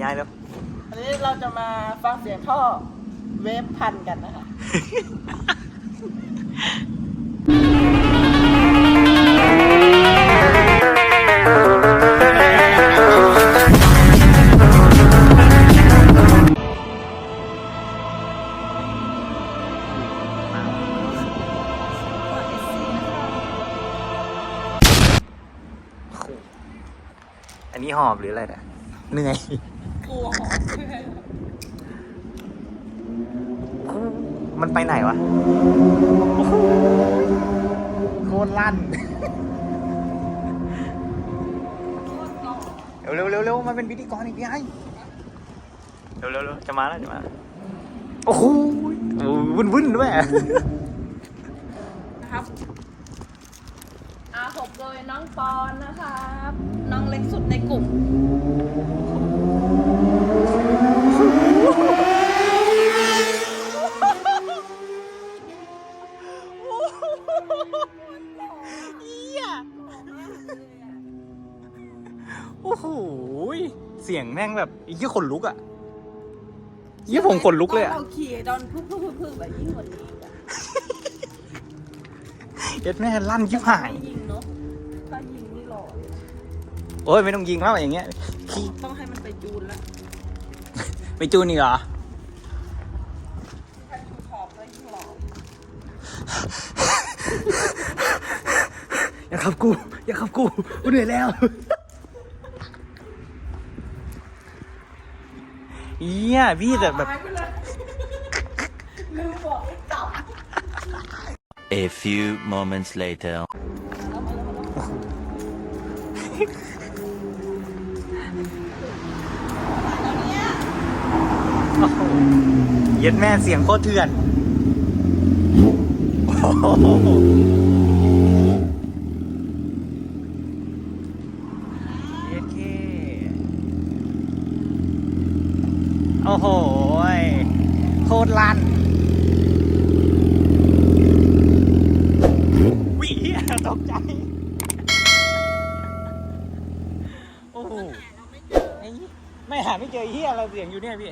ยายแล้ว อันนี้เราจะมาฟังเสียงท่อเวฟพันกันนะคะ อันนี้หอบหรืออะไรเนี่ยเหนื่อย กลัวหอมเพื่อนมันไปไหนวะโคตรลั่นเร็วเร็วเร็วเร็วมาเป็นพิธีกรอีกพี่ไอ้เร็วเร็วเร็วจะมาแล้วจะมาแล้วโอ้โหโอ้โหวุ่นวุ่นด้วย นะครับอาหกโดยน้องปอนนะครับน้ องเล็กสุดในกลุ่มโอ้โหเสียงแม่งแบบยี่ขนลุกอะยี่ผมขนลุกเลยอะตอนเราขี่ตอนพึ่งพึ่งพึ่งพึ่งแบบยิ่งกว่านี้อีกอะเย็ดแม่ลั่นชิบหายไม่ยิงเนาะถ้ายิงนี่หล่อเลย โอ้ยไม่ต้องยิงแล้วอย่างเงี้ยขี้ต้องให้มันไปจูนแล้วไปจูนอีกเหรอถ้าจูนขอบก็ยิ่งหล่ออย่าขับกู อย่าขับกูกูเหนื่อยแล้วเยี่ยพี่แต่แบบหายไปเลยลืมบอกให้จับ A few moments later. โอ้โหเย็ดแม่เสียงโคตรเถื่อนโอ้โหเย็ดเคโอ้โหยโคตรลั่นวิเหี้ยตกใจ โอ้โหไอ้ ไม่หาไม่เจอเฮียอะไรเสียงอยู่เนี่ยพี่